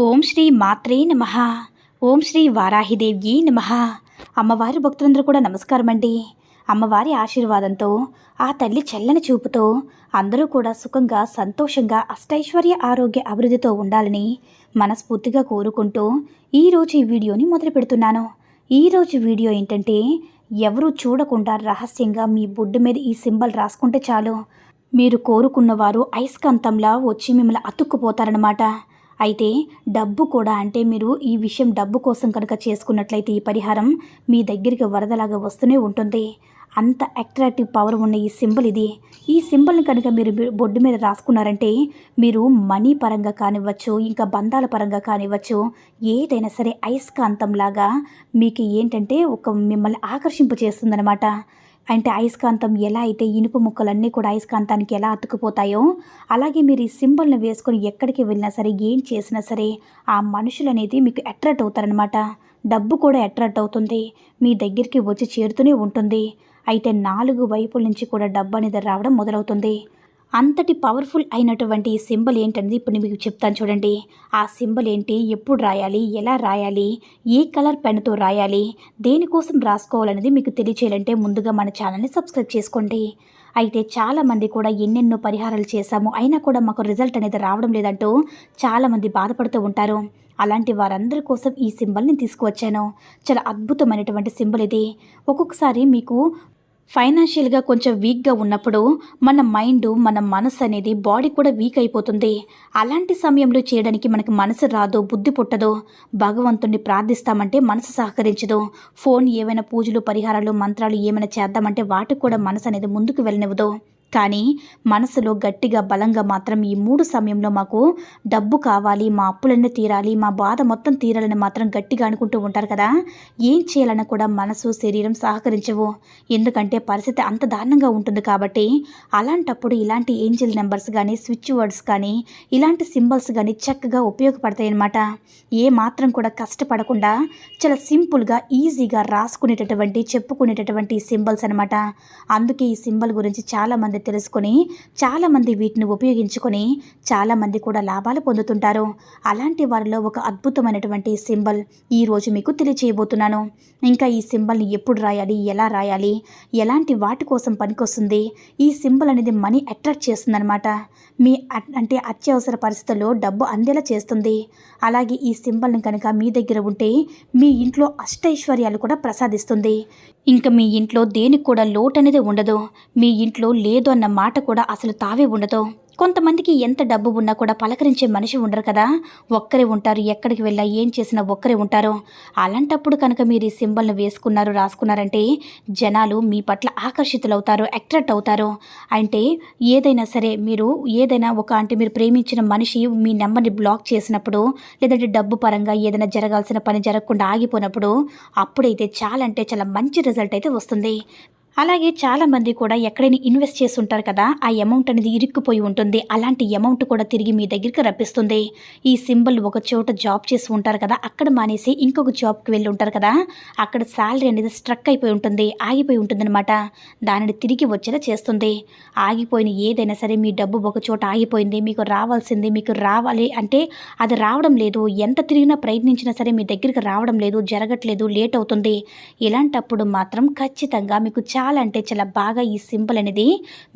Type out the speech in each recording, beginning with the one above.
ఓం శ్రీ మాత్రే నమ. ఓం శ్రీ వారాహిదేవ్యే నమ. అమ్మవారి భక్తులందరూ కూడా నమస్కారం అండి అమ్మవారి ఆశీర్వాదంతో ఆ తల్లి చల్లని చూపుతో అందరూ కూడా సుఖంగా సంతోషంగా అష్టైశ్వర్య ఆరోగ్య అభివృద్ధితో ఉండాలని మనస్ఫూర్తిగా కోరుకుంటూ ఈరోజు ఈ వీడియోని మొదలు పెడుతున్నాను. ఈరోజు వీడియో ఏంటంటే ఎవరూ చూడకుండా రహస్యంగా మీ బొడ్డు మీద ఈ సింబల్ రాసుకుంటే చాలు. మీరు కోరుకున్నవారు అయస్కాంతంలా వచ్చి మిమ్మల్ని అతుక్కుపోతారనమాట అయితే డబ్బు కూడా అంటే మీరు ఈ విషయం డబ్బు కోసం కనుక చేసుకున్నట్లయితే ఈ పరిహారం మీ దగ్గరికి వరదలాగా వస్తూనే ఉంటుంది. అంత అట్రాక్టివ్ పవర్ ఉన్న ఈ సింబల్ ఇది. ఈ సింబల్ని కనుక మీరు మీ బొడ్డు మీద రాసుకున్నారంటే మీరు మనీ పరంగా కానివ్వచ్చు ఇంకా బంధాల పరంగా కానివ్వచ్చు ఏదైనా సరే అయస్కాంతంలాగా మీకు ఏంటంటే ఒక మిమ్మల్ని ఆకర్షింపు చేస్తుందన్నమాట అంటే అయస్కాంతం ఎలా అయితే ఇనుప ముక్కలన్నీ కూడా అయస్కాంతానికి ఎలా అతుకుపోతాయో అలాగే మీరు ఈ సింబల్ని వేసుకొని ఎక్కడికి వెళ్ళినా సరే ఏం చేసినా సరే ఆ మనుషులు అనేది మీకు అట్రాక్ట్ అవుతారనమాట డబ్బు కూడా అట్రాక్ట్ అవుతుంది. మీ దగ్గరికి వచ్చి చేరుతూనే ఉంటుంది. అయితే నాలుగు వైపుల నుంచి కూడా డబ్బు అనేది రావడం మొదలవుతుంది. అంతటి పవర్ఫుల్ అయినటువంటి సింబల్ ఏంటనేది ఇప్పుడు మీకు చెప్తాను చూడండి. ఆ సింబల్ ఏంటి? ఎప్పుడు రాయాలి? ఎలా రాయాలి? ఏ కలర్ పెన్తో రాయాలి? దేనికోసం రాసుకోవాలనేది మీకు తెలియచేయాలంటే ముందుగా మన ఛానల్ని సబ్స్క్రైబ్ చేసుకోండి. అయితే చాలామంది కూడా ఎన్నెన్నో పరిహారాలు చేశాము అయినా కూడా మాకు రిజల్ట్ అనేది రావడం లేదంటూ చాలామంది బాధపడుతూ ఉంటారు. అలాంటి వారందరి కోసం ఈ సింబల్ని తీసుకువచ్చాను. చాలా అద్భుతమైనటువంటి సింబల్ ఇది. ఒక్కొక్కసారి మీకు ఫైనాన్షియల్గా కొంచెం వీక్గా ఉన్నప్పుడు మన మైండ్ మన మనసు అనేది బాడీ కూడా వీక్ అయిపోతుంది. అలాంటి సమయంలో చేయడానికి మనకి మనసు రాదు బుద్ధి పుట్టదు. భగవంతుణ్ణి ప్రార్థిస్తామంటే మనసు సహకరించదు. ఫోన్ ఏమైనా పూజలు పరిహారాలు మంత్రాలు ఏమైనా చేద్దామంటే వాటికి కూడా మనసు అనేది ముందుకు వెళ్ళనివ్వదు. కానీ మనసులో గట్టిగా బలంగా మాత్రం ఈ మూడు సమయంలో మాకు డబ్బు కావాలి మా అప్పులన్నీ తీరాలి మా బాధ మొత్తం తీరాలని మాత్రం గట్టిగా అనుకుంటూ ఉంటారు కదా. ఏం చేయాలన్నా కూడా మనసు శరీరం సహకరించవు. ఎందుకంటే పరిస్థితి అంత దారుణంగా ఉంటుంది కాబట్టి అలాంటప్పుడు ఇలాంటి ఏంజిల్ నెంబర్స్ కానీ స్విచ్ వర్డ్స్ కానీ ఇలాంటి సింబల్స్ కానీ చక్కగా ఉపయోగపడతాయి అన్నమాట ఏ మాత్రం కూడా కష్టపడకుండా చాలా సింపుల్గా ఈజీగా రాసుకునేటటువంటి చెప్పుకునేటటువంటి సింబల్స్ అనమాట అందుకే ఈ సింబల్ గురించి చాలామంది తెలుసుకొని చాలామంది వీటిని ఉపయోగించుకొని చాలామంది కూడా లాభాలు పొందుతుంటారు. అలాంటి వారిలో ఒక అద్భుతమైనటువంటి సింబల్ ఈరోజు మీకు తెలియచేయబోతున్నాను. ఇంకా ఈ సింబల్ని ఎప్పుడు రాయాలి ఎలా రాయాలి ఎలాంటి వాటి కోసం పనికొస్తుంది ఈ సింబల్ అనేది మనీ అట్రాక్ట్ చేస్తుందన్నమాట. మీ అట్- అంటే అత్యవసర పరిస్థితుల్లో డబ్బు అందేలా చేస్తుంది. అలాగే ఈ సింబల్ని కనుక మీ దగ్గర ఉంటే మీ ఇంట్లో అష్టైశ్వర్యాలు కూడా ప్రసాదిస్తుంది. ఇంకా మీ ఇంట్లో దేనికి కూడా లోటు అనేది ఉండదు. మీ ఇంట్లో లేదు అన్న మాట కూడా అసలు తావే ఉండదు. కొంతమందికి ఎంత డబ్బు ఉన్నా కూడా పలకరించే మనిషి ఉండరు కదా. ఒక్కరే ఉంటారు ఎక్కడికి వెళ్ళా ఏం చేసినా ఒక్కరే ఉంటారు. అలాంటప్పుడు కనుక మీరు ఈ సింబల్ని వేసుకున్నారు రాసుకున్నారంటే జనాలు మీ పట్ల ఆకర్షితులవుతారు అట్రాక్ట్ అవుతారు. అంటే ఏదైనా సరే మీరు ఏదైనా ఒక అంటే మీరు ప్రేమించిన మనిషి మీ నెంబర్ని బ్లాక్ చేసినప్పుడు లేదంటే డబ్బు పరంగా ఏదైనా జరగాల్సిన పని జరగకుండా ఆగిపోయినప్పుడు అప్పుడైతే చాలా అంటే చాలా మంచి రిజల్ట్ అయితే వస్తుంది. అలాగే చాలామంది కూడా ఎక్కడైనా ఇన్వెస్ట్ చేసి ఉంటారు కదా ఆ అమౌంట్ అనేది ఇరుక్కుపోయి ఉంటుంది. అలాంటి అమౌంట్ కూడా తిరిగి మీ దగ్గరికి రప్పిస్తుంది. ఈ సింబల్ ఒక చోట జాబ్ చేసి ఉంటారు కదా అక్కడ మానేసి ఇంకొక జాబ్కి వెళ్ళి ఉంటారు కదా అక్కడ శాలరీ అనేది స్ట్రక్ అయిపోయి ఉంటుంది ఆగిపోయి ఉంటుందన్నమాట. దానిని తిరిగి వచ్చేలా చేస్తుంది. ఆగిపోయిన ఏదైనా సరే మీ డబ్బు ఒక చోట ఆగిపోయింది మీకు రావాల్సింది మీకు రావాలి అంటే అది రావడం లేదు. ఎంత తిరిగినా ప్రయత్నించినా సరే మీ దగ్గరికి రావడం లేదు జరగట్లేదు లేట్ అవుతుంది. ఇలాంటప్పుడు మాత్రం ఖచ్చితంగా మీకు చాలా అంటే చాలా బాగా ఈ సింబల్ అనేది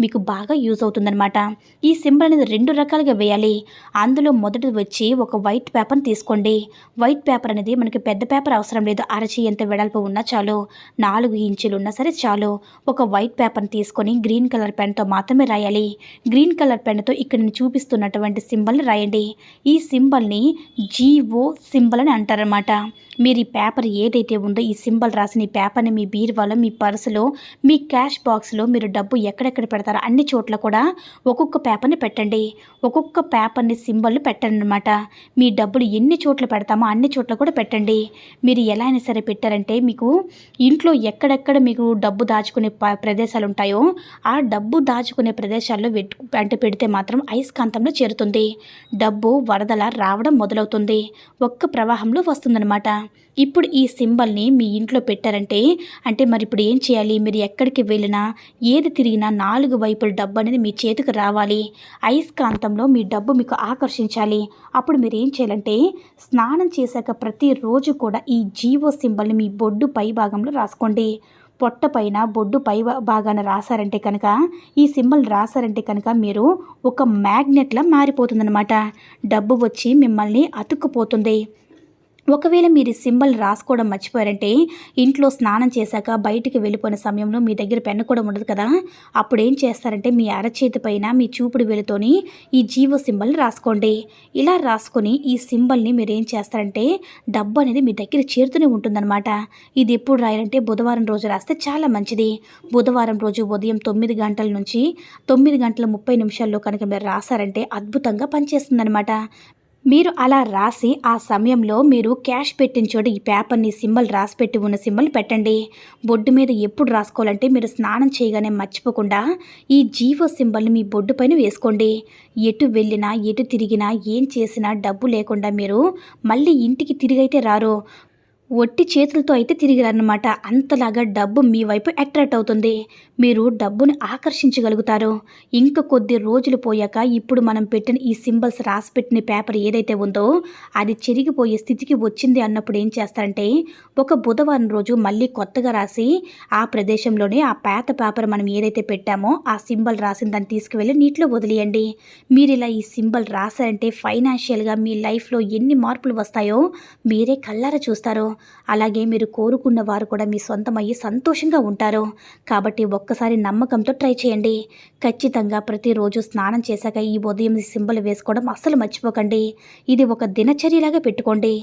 మీకు బాగా యూజ్ అవుతుందన్నమాట. ఈ సింబల్ అనేది రెండు రకాలుగా వేయాలి. అందులో మొదటిది వచ్చి ఒక వైట్ పేపర్ని తీసుకోండి. వైట్ పేపర్ అనేది మనకి పెద్ద పేపర్ అవసరం లేదు. అరచి ఎంత వెడల్పు ఉన్నా చాలు. నాలుగు ఇంచులు ఉన్నా సరే చాలు. ఒక వైట్ పేపర్ని తీసుకొని గ్రీన్ కలర్ పెన్తో మాత్రమే రాయాలి. గ్రీన్ కలర్ పెన్తో ఇక్కడ నేను చూపిస్తున్నటువంటి సింబల్ని రాయండి. ఈ సింబల్ని జీఓ సింబల్ అని అంటారనమాట మీరు ఈ పేపర్ ఏదైతే ఉందో ఈ సింబల్ రాసిన ఈ పేపర్ని మీ బీరువాలో మీ పర్సులో మీ క్యాష్ బాక్స్లో మీరు డబ్బు ఎక్కడెక్కడ పెడతారో అన్ని చోట్ల కూడా ఒక్కొక్క పేపర్ని పెట్టండి. ఒక్కొక్క పేపర్ని సింబల్ పెట్టండి అనమాట మీ డబ్బులు ఎన్ని చోట్ల పెడతామో అన్ని చోట్ల కూడా పెట్టండి. మీరు ఎలా అయినా సరే పెట్టారంటే మీకు ఇంట్లో ఎక్కడెక్కడ మీకు డబ్బు దాచుకునే ప- ప్రదేశాలు ఉంటాయో ఆ డబ్బు దాచుకునే ప్రదేశాల్లో అంటే పెడితే మాత్రం అయస్కాంతంలో చేరుతుంది. డబ్బు వరదల రావడం మొదలవుతుంది. ఒక్క ప్రవాహంలో వస్తుందన్నమాట. ఇప్పుడు ఈ సింబల్ని మీ ఇంట్లో పెట్టారంటే అంటే మరి ఇప్పుడు ఏం చేయాలి? మీరు ఎక్కడికి వెళ్ళినా ఏది తిరిగినా నాలుగు వైపుల డబ్బు అనేది మీ చేతికి రావాలి. అయస్కాంతంలో మీ డబ్బు మీకు ఆకర్షించాలి. అప్పుడు మీరు ఏం చేయాలంటే స్నానం చేశాక ప్రతిరోజు కూడా ఈ జీవో సింబల్ని మీ బొడ్డు పై భాగంలో రాసుకోండి. పొట్ట పైన బొడ్డు పై భా- భాగాన రాశారంటే కనుక ఈ సింబల్ రాశారంటే కనుక మీరు ఒక మ్యాగ్నెట్లా మారిపోతుందన్నమాట. డబ్బు వచ్చి మిమ్మల్ని అతుక్కుపోతుంది. ఒకవేళ మీరు సింబల్ రాసుకోవడం మర్చిపోయారంటే ఇంట్లో స్నానం చేశాక బయటికి వెళ్ళిపోయిన సమయంలో మీ దగ్గర పెన్ను కూడా ఉండదు కదా. అప్పుడు ఏం చేస్తారంటే మీ అరచేతి పైన మీ చూపుడు వేలుతోని ఈ జీవో సింబల్ రాసుకోండి. ఇలా రాసుకొని ఈ సింబల్ని మీరు ఏం చేస్తారంటే డబ్బు అనేది మీ దగ్గర చేరుతూనే ఉంటుందన్నమాట. ఇది ఎప్పుడు రాయాలంటే బుధవారం రోజు రాస్తే చాలా మంచిది. బుధవారం రోజు ఉదయం తొమ్మిది గంటల నుంచి తొమ్మిది గంటల ముప్పై నిమిషాల్లో కనుక మీరు రాశారంటే అద్భుతంగా పనిచేస్తుందన్నమాట. మీరు అలా రాసి ఆ సమయంలో మీరు క్యాష్ పెట్టిన చోట ఈ పేపర్ని సింబల్ రాసి పెట్టి ఉన్న సింబల్ పెట్టండి. బొడ్డు మీద ఎప్పుడు రాసుకోవాలంటే మీరు స్నానం చేయగానే మర్చిపోకుండా ఈ జీవో సింబల్ని మీ బొడ్డు పైన వేసుకోండి. ఎటు వెళ్ళినా ఎటు తిరిగినా ఏం చేసినా డబ్బు లేకుండా మీరు మళ్ళీ ఇంటికి తిరిగైతే రారు. ఒట్టి చేతులతో అయితే తిరిగిరన్నమాట. అంతలాగా డబ్బు మీ వైపు అట్రాక్ట్ అవుతుంది. మీరు డబ్బుని ఆకర్షించగలుగుతారు. ఇంకా కొద్ది రోజులు పోయాక ఇప్పుడు మనం పెట్టిన ఈ సింబల్స్ రాసిపెట్టిన పేపర్ ఏదైతే ఉందో అది చెరిగిపోయే స్థితికి వచ్చింది అన్నప్పుడు ఏం చేస్తారంటే ఒక బుధవారం రోజు మళ్ళీ కొత్తగా రాసి ఆ ప్రదేశంలోనే ఆ పేత పేపర్ మనం ఏదైతే పెట్టామో ఆ సింబల్ రాసిన దాన్ని తీసుకువెళ్ళి నీటిలో వదిలేయండి. మీరు ఇలా ఈ సింబల్ రాశారంటే ఫైనాన్షియల్గా మీ లైఫ్లో ఎన్ని మార్పులు వస్తాయో మీరే కళ్ళారా చూస్తారు. అలాగే మీరు కోరుకున్న వారు కూడా మీ సొంతమయ్యి సంతోషంగా ఉంటారు. కాబట్టి ఒక్కసారి నమ్మకంతో ట్రై చేయండి. ఖచ్చితంగా ప్రతిరోజు స్నానం చేశాక ఈ ఉదయం సింబల్ వేసుకోవడం అస్సలు మర్చిపోకండి. ఇది ఒక దినచర్యలాగా పెట్టుకోండి.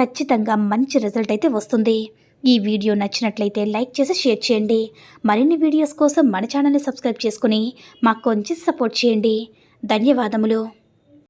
ఖచ్చితంగా మంచి రిజల్ట్ అయితే వస్తుంది. ఈ వీడియో నచ్చినట్లయితే లైక్ చేసి షేర్ చేయండి. మరిన్ని వీడియోస్ కోసం మన ఛానల్ని సబ్స్క్రైబ్ చేసుకుని మాకు కొంచెం సపోర్ట్ చేయండి. ధన్యవాదములు.